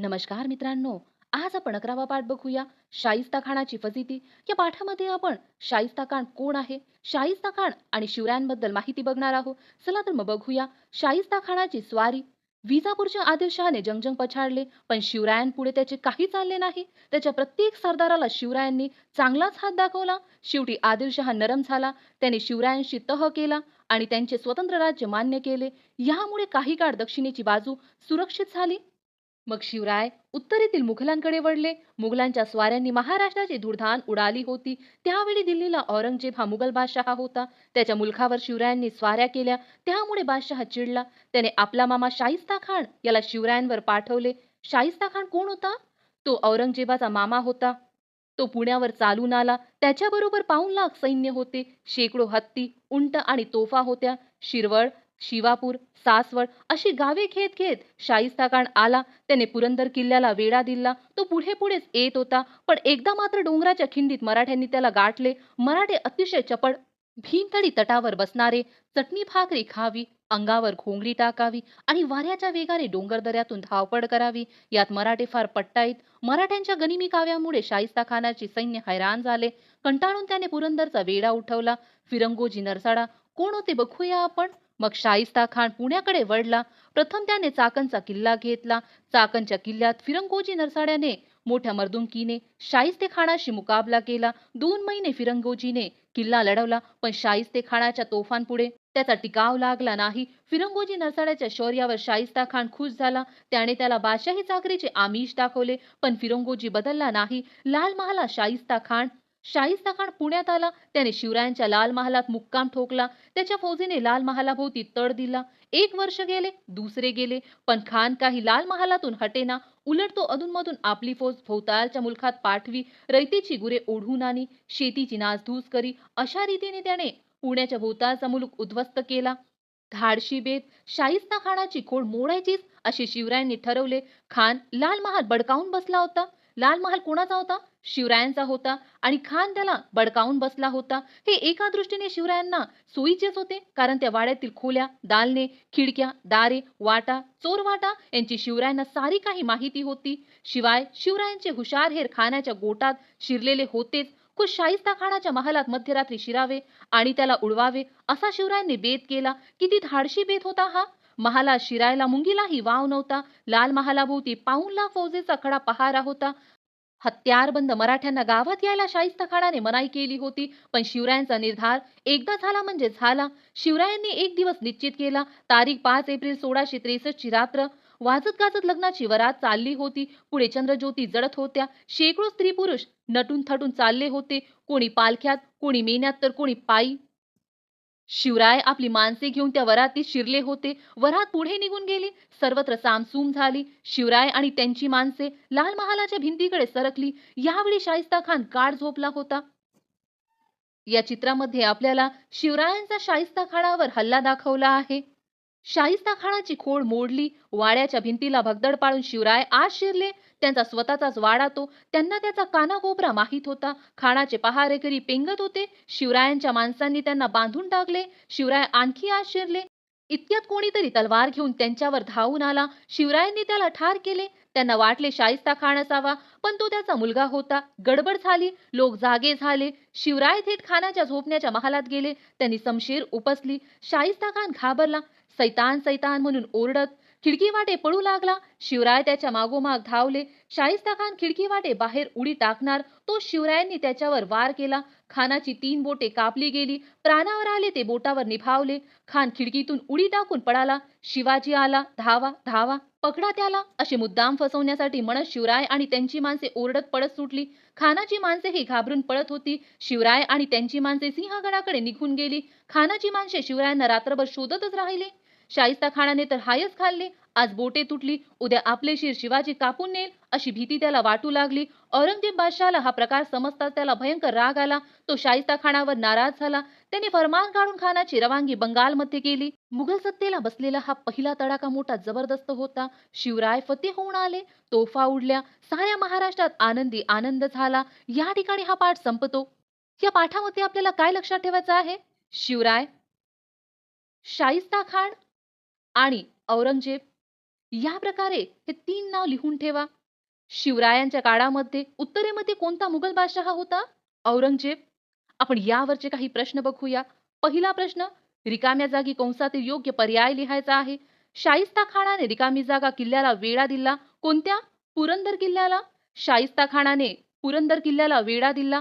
नमस्कार मित्रांनो आज आपण अकरावा पाठ बघूया. शाहिस्ता खानाची फजिती. या पाठामध्ये आपण शाहिस्ता खान कोण आहे? शाहिस्ता खान आणि शिवरायांबद्दल माहिती बघणार आहोत. चला तर मग बघूया. शाहिस्ता खानाची स्वारी. विजापूरच्या आदिलशहाने जंगजंग पछाडले पण शिवरायांपुढे त्याचे काही चालले नाही. त्याच्या प्रत्येक सरदाराला शिवरायांनी चांगलाच हात दाखवला. शेवटी आदिलशहा नरम झाला. त्याने शिवरायांशी तह केला आणि त्यांचे स्वतंत्र राज्य मान्य केले. यामुळे काही काळ दक्षिणेची बाजू सुरक्षित झाली. मग शिवराय उत्तरेतील मुघलांकडे वळले. मुघलांच्या स्वाऱ्यांनी महाराष्ट्राची धुळधाण उडाली होती. त्यावेळी दिल्लीला औरंगजेब हा मुघल बादशहा होता. त्याच्या मुलखावर शिवरायांनी स्वाऱ्या केल्या. त्यामुळे बादशहा चिडला. त्याने आपला मामा शाहिस्ता खान याला शिवरायांवर पाठवले. शाहिस्ता खान कोण होता? तो औरंगजेबाचा मामा होता. तो पुण्यावर चालून आला. त्याच्याबरोबर पाऊण लाख सैन्य होते. शेकडो हत्ती उंट आणि तोफा होत्या. शिरवळ शिवापूर सासवड अशी गावे घेत घेत शाहिस्ता खान आला. त्याने पुरंदर किल्ल्याला वेढा दिला. तो पुढे पुढेच येत होता. पण एकदा मात्र डोंगराच्या खिंडीत मराठ्यांनी त्याला गाठले. मराठे अतिशय चपळ भीमथडी तटावर बसणारे चटणी भाकरी खावी अंगावर घोंगडी टाकावी आणि वाऱ्याच्या वेगाने डोंगर दऱ्यातून धावपळ करावी. यात मराठे फार पट्टाईत मराठ्यांच्या गनिमी काव्यामुळे शाहिस्ता खानाची सैन्य हैराण झाले. कंटाळून त्याने पुरंदरचा वेढा उठवला. फिरंगोजी नरसाडा कोण होते बघूया आपण? मग शाहिस्ता खान पुण्याकडे वळला. प्रथम त्याने चाकणचा किल्ला घेतला. चाकणच्या किल्ल्यात फिरंगोजी नरसाड्याने मोठ्या मर्दुंकीने शाहिस्ते खानाशी मुकाबला केला. दोन महिने फिरंगोजीने किल्ला लढवला पण शाहिस्ते खानाच्या तोफांपुढे त्याचा टिकाव लागला नाही. फिरंगोजी नरसाड्याच्या शौर्यावर शाहिस्ता खान खुश झाला. त्याने त्याला बादशाही चाकरीचे आमिष दाखवले पण फिरंगोजी बदलला नाही. लाल महाला शाहिस्ता खान शाहिस्ता खान पुण्यात आला. त्याने शिवरायांच्या लाल महालात मुक्काम ठोकला. त्याच्या फौजेने लाल महालाभोवती तड दिला. एक वर्ष गेले दुसरे गेले. पण खान काही लाल महालातून हटेना. उलट तो अधूनमधून आपली फौज भोवतालच्या मुलखात पाठवी. रयतेची गुरे ओढून आणी शेतीची नासधूस करी. अशा रीतीने त्याने पुण्याच्या भोवतालचा मुलूक उद्ध्वस्त केला. धाडशी बेत शाहिस्ता खानाची खोड मोडायचीच असे शिवरायांनी ठरवले. खान लाल महाल बडकावून बसला होता. लाल महाल कोणाचा होता? शिवरायांचा होता. आणि खान त्याला बडकावून बसला होता. हे एका दृष्टीने शिवरायांना सोयीचेच होते. कारण त्या वाड्यातील खोल्या दालने खिडक्या दारे वाटा चोरवाटा यांची शिवरायांना सारी काही माहिती होती. शिवाय शिवरायांचे हुशार हेर खानाच्या गोटात शिरलेले होतेच. खुश शाहिस्ता खानाच्या महालात मध्यरात्री शिरावे आणि त्याला उडवावे असा शिवरायांनी बेत केला. किती धाडशी बेत होता हा? महाला शिरायला मुंगीलाही वाव नव्हता. लाल महालाभोवती पाऊन लाख फौजेचा खडा पहारा होता. हत्यारबंद मराठ्यांना गावात यायला शाहिस्त खानाने मनाई केली होती पण शिवरायांचा निर्धार एकदा झाला म्हणजे झाला. शिवरायांनी एक दिवस निश्चित केला. तारीख पाच एप्रिल सोळाशे त्रेसष्ट ची रात्र. वाजत गाजत लग्नाची वरात चालली होती. पुढे चंद्रज्योती जडत होत्या. शेकडो स्त्री पुरुष नटून थटून चालले होते. कोणी पालख्यात कोणी मेन्यात तर कोणी पायी. शिवराय आपली माणसे घेऊन त्या वरातीत शिरले होते. वरात पुढे निघून गेली. सर्वत्र सामसूम झाली. शिवराय आणि त्यांची माणसे लाल महालाच्या भिंतीकडे सरकली. यावेळी शाहिस्ता खान काळ झोपला होता. या चित्रामध्ये आपल्याला शिवरायांचा शाहिस्ता खानावर हल्ला दाखवला आहे. शाहिस्ता खानाची खोड मोडली. वाड्याच्या भिंतीला भगदड पाळून शिवराय आज शिरले. त्यांचा स्वतःचाच वाडा तो. त्यांना त्याचा कानाकोपरा माहीत होता. खाणाचे पहारेकरी पेंगत होते. शिवरायांच्या माणसांनी त्यांना बांधून टाकले. शिवराय आणखी आज शिरले इतक्यात कोणीतरी तलवार घेऊन त्यांच्यावर धावून आला. शिवरायांनी त्याला ठार केले. त्यांना वाटले शाहिस्ता खान असावा पण तो त्याचा मुलगा होता. गडबड झाली. लोक जागे झाले. शिवराय थेट खानाच्या झोपण्याच्या महालात गेले. त्यांनी समशेर उपसली. शाहिस्ता खान घाबरला. सैतान सैतान म्हणून ओरडत खिडकी वाटे पळू लागला. शिवराय त्याच्या मागोमाग धावले. शाहिस्ता खान खिडकी वाटे बाहेर उडी टाकणार. तो शिवरायांनी त्याच्यावर वार केला. खानाची तीन बोटे कापली गेली. प्राणावर आले ते बोटावर निभावले. खान खिडकीतून उडी टाकून पळाला. शिवाजी आला. धावा धावा. पकडा त्याला. असे मुद्दाम फसवण्यासाठी म्हणत शिवराय आणि त्यांची माणसे ओरडत पळत सुटली. खानाची माणसे ही घाबरून पळत होती. शिवराय आणि त्यांची माणसे सिंहगडाकडे निघून गेली. खानाची माणसे शिवरायांना रात्रभर शोधतच राहिले. शाहिस्ता खानाने तर हायच खाल्ले. आज बोटे तुटली. उद्या आपले शिर शिवाजी कापून नेल अशी भीती त्याला वाटू लागली. औरंगजेब बादशाहला हा प्रकार समजताच त्याला भयंकर राग आला. तो शाहिस्ता खानावर नाराज झाला. त्याने फरमान काढून खानाची रवानगी बंगालमध्ये केली. मुघल सत्तेला बसलेला हा पहिला तडाखा मोठा जबरदस्त होता. शिवराय फते होऊन आले. तोफा उडल्या. साऱ्या महाराष्ट्रात आनंदी आनंद झाला. या ठिकाणी हा पाठ संपतो. या पाठामध्ये आपल्याला काय लक्षात ठेवायचं आहे? शिवराय. शाहिस्ता खान आणि औरंगजेब या प्रकारे हे तीन नाव लिहून ठेवा. शिवरायांच्या काळामध्ये उत्तरेमध्ये कोणता मुघल बादशहा होता? औरंगजेब. आपण यावरचे काही प्रश्न बघूया. पहिला प्रश्न रिकाम्या जागी कंसातील योग्य पर्याय लिहायचा आहे. शाहिस्ता खानाने रिकामी जागा किल्ल्याला वेढा दिला. कोणत्या? पुरंदर किल्ल्याला. शाहिस्ता खानाने पुरंदर किल्ल्याला वेढा दिला.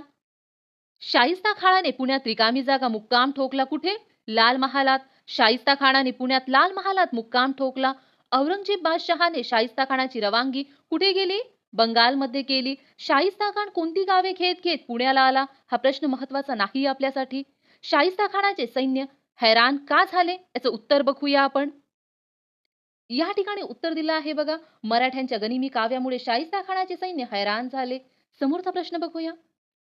शाहिस्ता खानाने पुण्यात रिकामी जागा मुक्काम ठोकला कुठे? लाल महालात. शाहिस्ता खानाने पुण्यात लाल महालात मुक्काम ठोकला. औरंगजेब बादशहाने शाहिस्ता खानाची रवानगी कुठे गेली? बंगालमध्ये केली. शाहिस्ता खान कोणती गावे घेत घेत पुण्याला आला? हा प्रश्न महत्त्वाचा नाही आपल्यासाठी. शाहिस्ता खानाचे सैन्य हैराण का झाले? याचं उत्तर बघूया आपण. या ठिकाणी उत्तर दिलं आहे बघा. मराठ्यांच्या गनिमी काव्यामुळे शाहिस्ता खानाचे सैन्य हैराण झाले. समोरचा प्रश्न बघूया.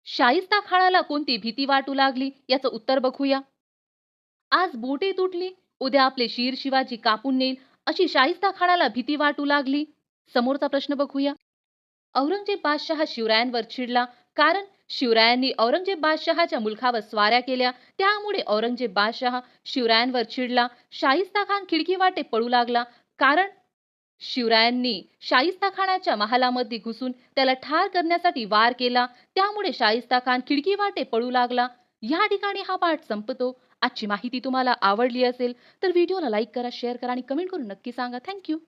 शाहिस्ता खानाला कोणती भीती वाटू लागली? याचं उत्तर बघूया. आज बोटे तुटली. उद्या आपले शीर शिवाजी कापून नेईल अशी शाहिस्ता खानाला भीती वाटू लागली. समोरचा प्रश्न बघूया. औरंगजेब बादशहा शिवरायांवर चिडला. कारण शिवरायांनी औरंगजेब बादशहाच्या मुलखावर स्वाऱ्या केल्या. त्यामुळे औरंगजेब बादशहा शिवरायांवर चिडला. शाहिस्ता खान खिडकी वाटे पळू लागला. कारण शिवरायांनी शाहिस्ता खानाच्या महालामध्ये घुसून त्याला ठार करण्यासाठी वार केला. त्यामुळे शाहिस्ता खान खिडकी वाटे पळू लागला. या ठिकाणी हा पाठ संपतो. आजची माहिती तुम्हाला आवडली असेल तर व्हिडिओला लाईक करा शेअर करा आणि कमेंट करून नक्की सांगा. थँक्यू